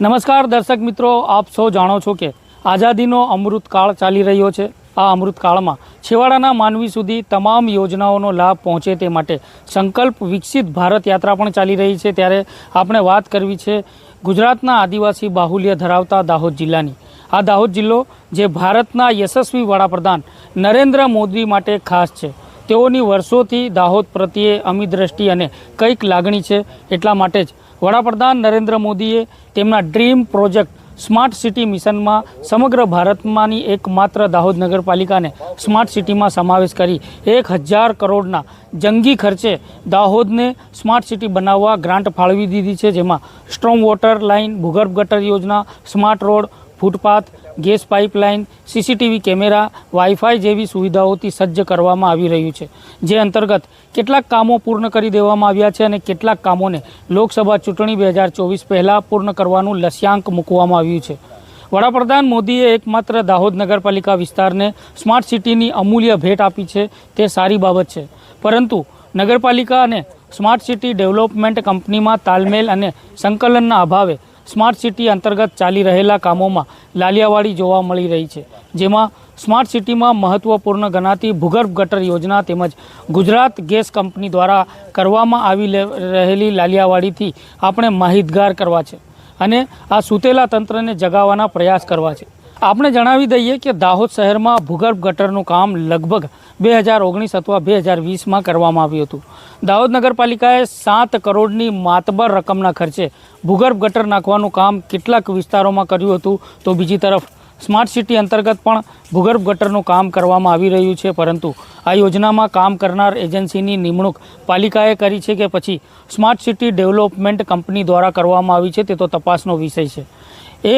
નમસ્કાર દર્શક મિત્રો, આપ સૌ જાણો છો કે આઝાદીનો અમૃતકાળ ચાલી રહ્યો છે. આ અમૃતકાળમાં છેવાડાના માનવી સુધી તમામ યોજનાઓનો લાભ પહોંચે તે માટે સંકલ્પ વિકસિત ભારત યાત્રા પણ ચાલી રહી છે. ત્યારે આપણે વાત કરવી છે ગુજરાતના આદિવાસી બાહુલ્ય ધરાવતા દાહોદ જિલ્લાની. આ દાહોદ જિલ્લો, જે ભારતના યશસ્વી વડાપ્રધાન નરેન્દ્ર મોદી માટે ખાસ છે. તેઓની વર્ષોથી દાહોદ પ્રત્યે અમી દ્રષ્ટિ અને કંઈક લાગણી છે એટલા માટે જ વડાપ્રધાન નરેન્દ્ર મોદીએ તેમના ડ્રીમ પ્રોજેક્ટ સ્માર્ટ સિટી મિશનમાં સમગ્ર ભારતમાંની એકમાત્ર દાહોદ નગરપાલિકાને સ્માર્ટ સિટીમાં સમાવેશ કરી એક હજાર કરોડના જંગી ખર્ચે દાહોદને સ્માર્ટ સિટી બનાવવા ગ્રાન્ટ ફાળવી દીધી છે. જેમાં સ્ટ્રોંગ વોટર લાઇન, ભૂગર્ભ ગટર યોજના, smart road, footpath gas pipeline, CCTV camera WiFi જેવી સુવિધાઓથી સજ્જ કરવામાં આવી રહ્યું છે. જે અંતર્ગત કેટલાક કામો પૂર્ણ કરી દેવામાં આવ્યા છે અને કેટલાક કામોને લોકસભા ચૂંટણી બે હજાર ચોવીસ પહેલાં પૂર્ણ કરવાનું લક્ષ્યાંક મૂકવામાં આવ્યું છે. વડાપ્રધાન મોદીએ એકમાત્ર દાહોદ નગરપાલિકા વિસ્તારને સ્માર્ટ સિટીની અમૂલ્ય ભેટ આપી છે. તે સારી બાબત છે. પરંતુ નગરપાલિકા અને સ્માર્ટ સિટી ડેવલપમેન્ટ કંપનીમાં તાલમેલ અને સંકલનના અભાવે સ્માર્ટ સિટી અંતર્ગત ચાલી રહેલા કામોમાં લાલિયાવાડી જોવા મળી રહી છે, જેમાં સ્માર્ટ સિટીમાં મહત્ત્વપૂર્ણ ગણાતી ભૂગર્ભ ગટર યોજના તેમજ ગુજરાત ગેસ કંપની દ્વારા કરવામાં આવી રહેલી લાલિયાવાડીથી આપણે માહિતગાર કરવા છે અને આ સૂતેલા તંત્રને જગાવવાના પ્રયાસ કરવા છે. આપણે જણાવી દઈએ કે દાહોદ શહેરમાં ભૂગર્ભ ગટરનું કામ લગભગ બે હજાર ઓગણીસ અથવા બે હજાર વીસમાં કરવામાં આવ્યું હતું. દાહોદ નગરપાલિકાએ સાત કરોડની માતબર રકમના ખર્ચે ભૂગર્ભ ગટર નાખવાનું કામ કેટલાક વિસ્તારોમાં કર્યું હતું. તો બીજી તરફ, સ્માર્ટ સિટી અંતર્ગત પણ ભૂગર્ભ ગટરનું કામ કરવામાં આવી રહ્યું છે. પરંતુ આ યોજનામાં કામ કરનાર એજન્સીની નિમણૂક પાલિકાએ કરી છે કે પછી સ્માર્ટ સિટી ડેવલપમેન્ટ કંપની દ્વારા કરવામાં આવી છે તે તો તપાસનો વિષય છે. એ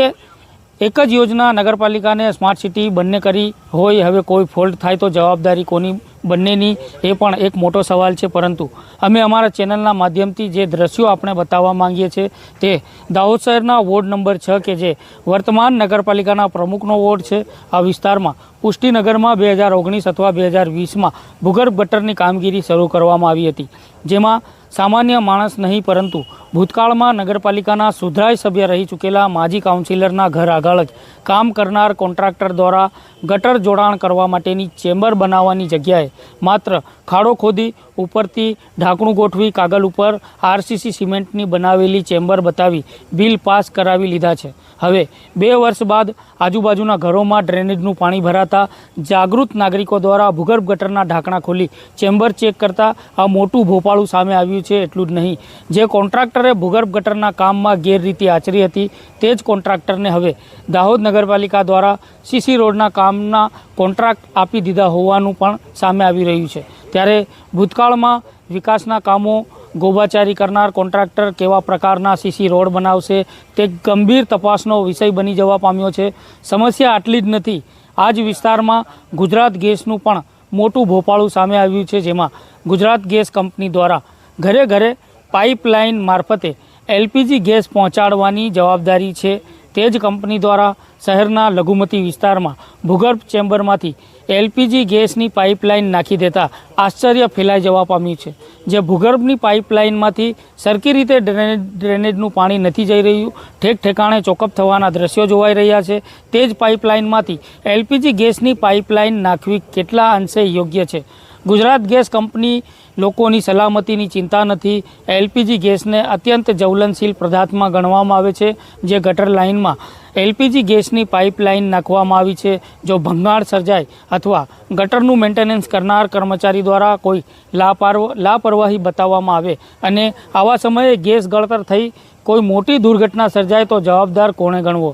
એક જ યોજના નગરપાલિકાને સ્માર્ટ સિટી બંને કરી હોય, હવે કોઈ ફોલ્ટ થાય તો જવાબદારી કોની? બંનેની. એ પણ એક મોટો સવાલ છે, પરંતુ અમે અમારા ચેનલના માધ્યમથી જે દ્રશ્યો આપણે બતાવવા માંગીએ છીએ તે દાહોદ શહેરના વોર્ડ નંબર છ કે જે વર્તમાન નગરપાલિકાના પ્રમુખનો વોર્ડ છે, આ વિસ્તારમાં પુષ્ટિનગરમાં બે હજાર ઓગણીસ અથવા બે હજાર વીસમાં ભૂગર્ભ ગટરની કામગીરી શરૂ કરવામાં આવી હતી, જેમાં સામાન્ય માણસ નહીં, પરંતુ ભૂતકાળમાં નગરપાલિકાના સુધરાય સભ્ય રહી ચૂકેલા માજી કાઉન્સિલરના ઘર આગળ જ કામ કરનાર કોન્ટ્રાક્ટર દ્વારા ગટર જોડાણ કરવા માટેની ચેમ્બર બનાવવાની જગ્યાએ માત્ર ખાડો ખોદી ઉપરથી ઢાંકણું ગોઠવી કાગળ ઉપર આરસીસી સિમેન્ટની બનાવેલી ચેમ્બર બતાવી બિલ પાસ કરાવી લીધા છે. હવે બે વર્ષ બાદ આજુબાજુના ઘરોમાં ડ્રેનેજનું પાણી ભરાતા જાગૃત નાગરિકો દ્વારા ભૂગર્ભ ગટરના ઢાંકણા ખોલી ચેમ્બર ચેક કરતા આ મોટું ભોપાળું સામે આવ્યું છે, એટલું જ નહીં. જે કોન્ટ્રાક્ટરે ભૂગર્ભ ગટરના કામમાં ગેરરીતિ આચરી હતી, તે જ કોન્ટ્રાક્ટરને હવે દાહોદ નગરપાલિકા દ્વારા સીસી રોડના કામના કોન્ટ્રાક્ટ આપી દીધા હોવાનું પણ સામે આવી રહ્યું છે. ત્યારે ભૂતકાળમાં વિકાસના કામો ગોબાચારી કરનાર કોન્ટ્રાક્ટર કેવા પ્રકારના સીસી રોડ બનાવશે તે ગંભીર તપાસનો વિષય બની જવા પામ્યો છે. સમસ્યા આટલી જ નથી. આ જ વિસ્તારમાં ગુજરાત ગેસનું પણ મોટું ભોપાળું સામે આવ્યું છે જેમાં ગુજરાત ગેસ કંપની દ્વારા ઘરે ઘરે પાઇપલાઇન મારફતે એલપીજી ગેસ પહોંચાડવાની જવાબદારી છે. તે જ કંપની દ્વારા શહેરના લઘુમતી વિસ્તારમાં ભૂગર્ભ ચેમ્બરમાંથી એલપીજી ગેસની પાઇપલાઇન નાખી દેતા આશ્ચર્ય ફેલાઈ જવા પામ્યું છે. જે ભૂગર્ભની પાઇપલાઇનમાંથી સરખી રીતે ડ્રેનેજ ડ્રેનેજનું પાણી નથી જઈ રહ્યું ઠેક ઠેકાણે ચોકઅપ થવાના દ્રશ્યો જોવાઈ રહ્યા છે. તે જ પાઇપલાઇનમાંથી એલપીજી ગેસની પાઇપલાઇન નાખવી કેટલા અંશે યોગ્ય છે? ગુજરાત ગેસ કંપની લોકોની સલામતીની ચિંતા નથી. એલપીજી ગેસને અત્યંત જ્વલનશીલ પદાર્થમાં ગણવામાં આવે છે, જે ગટર લાઇનમાં એલપીજી ગેસની પાઇપલાઇન નાખવામાં આવી છે. જો ભંગાણ સર્જાય અથવા ગટરનું મેન્ટેનન્સ કરનાર કર્મચારી દ્વારા કોઈ લાપરવ, લાપરવાહી બતાવવામાં આવે અને આવા સમયે ગેસ ગળતર થઈ કોઈ મોટી દુર્ઘટના સર્જાય તો જવાબદાર કોણે ગણવો?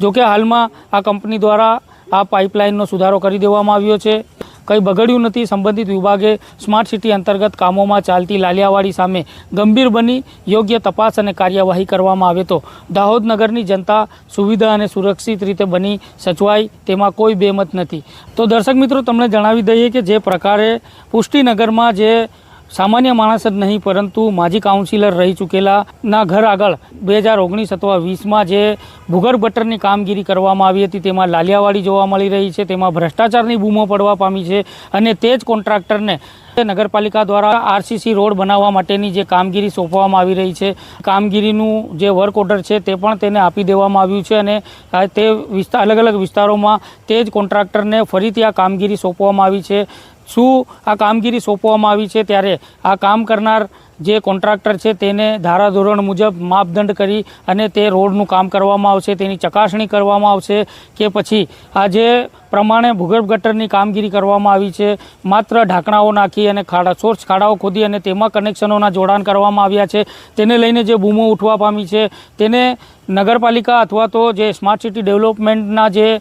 જોકે હાલમાં આ કંપની દ્વારા આ પાઇપલાઇનનો સુધારો કરી દેવામાં આવ્યો છે. કંઈ બગડ્યું નથી. સંબંધિત વિભાગે સ્માર્ટ સિટી અંતર્ગત કામોમાં ચાલતી લાલિયાવાડી સામે ગંભીર બની યોગ્ય તપાસ અને કાર્યવાહી કરવામાં આવે તો દાહોદ નગરની જનતા સુવિધા અને સુરક્ષિત રીતે બની સચવાય તેમાં કોઈ બેમત નથી. તો દર્શક મિત્રો, તમને જણાવી દઈએ કે જે પ્રકારે પુષ્ટિનગરમાં જે સામાન્ય માણસ જ નહીં, પરંતુ માજી કાઉન્સિલર રહી ચૂકેલાના ઘર આગળ બે હજાર ઓગણીસ અથવા વીસમાં જે ભૂગર્ભ ગટરની કામગીરી કરવામાં આવી હતી, તેમાં લાલિયાવાડી જોવા મળી રહી છે, તેમાં ભ્રષ્ટાચારની બૂમો પડવા પામી છે અને તે જ કોન્ટ્રાક્ટરને નગરપાલિકા દ્વારા આરસીસી રોડ બનાવવા માટેની જે કામગીરી સોંપવામાં આવી રહી છે. કામગીરીનું જે વર્ક ઓર્ડર છે તે પણ તેને આપી દેવામાં આવ્યું છે અને તે વિસ્તાર અલગ અલગ વિસ્તારોમાં તે જ કોન્ટ્રાક્ટરને ફરીથી આ કામગીરી સોંપવામાં આવી છે. શું આ કામગીરી સોંપવામાં આવી છે? ત્યારે આ કામ કરનાર જે કોન્ટ્રાક્ટર છે તેને ધારાધોરણ મુજબ માપદંડ કરી અને તે રોડનું કામ કરવામાં આવશે, તેની ચકાસણી કરવામાં આવશે કે પછી આ જે પ્રમાણે ભૂગર્ભ ગટરની કામગીરી કરવામાં આવી છે, માત્ર ઢાંકણાઓ નાખી અને ખાડા, સોર્સ ખાડાઓ ખોદી અને તેમાં કનેક્શનોના જોડાણ કરવામાં આવ્યા છે. તેને લઈને જે બૂમો ઉઠવા પામી છે, તેને નગરપાલિકા અથવા તો જે સ્માર્ટ સિટી ડેવલપમેન્ટના જે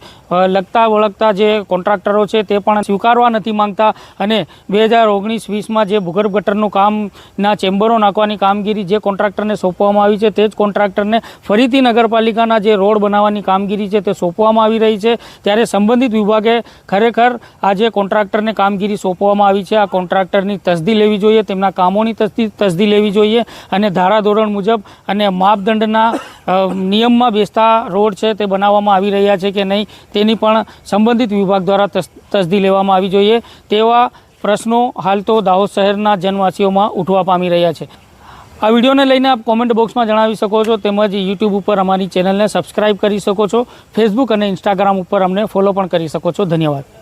લગતા વળગતા જે કોન્ટ્રાક્ટરો છે તે પણ સ્વીકારવા નથી માંગતા અને બે હજાર ઓગણીસ વીસમાં જે ભૂગર્ભ ગટરનું કામના ચેમ્બરો નાખવાની કામગીરી જે કોન્ટ્રાક્ટરને સોંપવામાં આવી છે તે જ કોન્ટ્રાક્ટરને ફરીથી નગરપાલિકાના જે રોડ બનાવવાની કામગીરી છે તે સોંપવામાં આવી રહી છે. ત્યારે સંબંધિત વિભાગે ખરેખર આ જે કોન્ટ્રાક્ટરને કામગીરી સોંપવામાં આવી છે, આ કોન્ટ્રાક્ટરની તસદી લેવી જોઈએ, તેમના કામોની તસદી તસદી લેવી જોઈએ અને ધારાધોરણ મુજબ અને માપદંડના નિયમમાં બેસતા રોડ છે તે બનાવવામાં આવી રહ્યા છે કે નહીં તેની પણ સંબંધિત વિભાગ દ્વારા તસ, તસદી લેવામાં આવી જોઈએ. તેવા પ્રશ્નો હાલ તો દાહોદ શહેરના જનવાસીઓમાં ઉઠવા પામી રહ્યા છે. આ વિડીયોને લઈને આપ કોમેન્ટ બોક્સમાં જણાવી શકો છો તેમજ યુટ્યુબ ઉપર અમારી ચેનલને સબસ્ક્રાઇબ કરી શકો છો ફેસબુક અને ઇન્સ્ટાગ્રામ ઉપર અમને ફોલો પણ કરી શકો છો. ધન્યવાદ.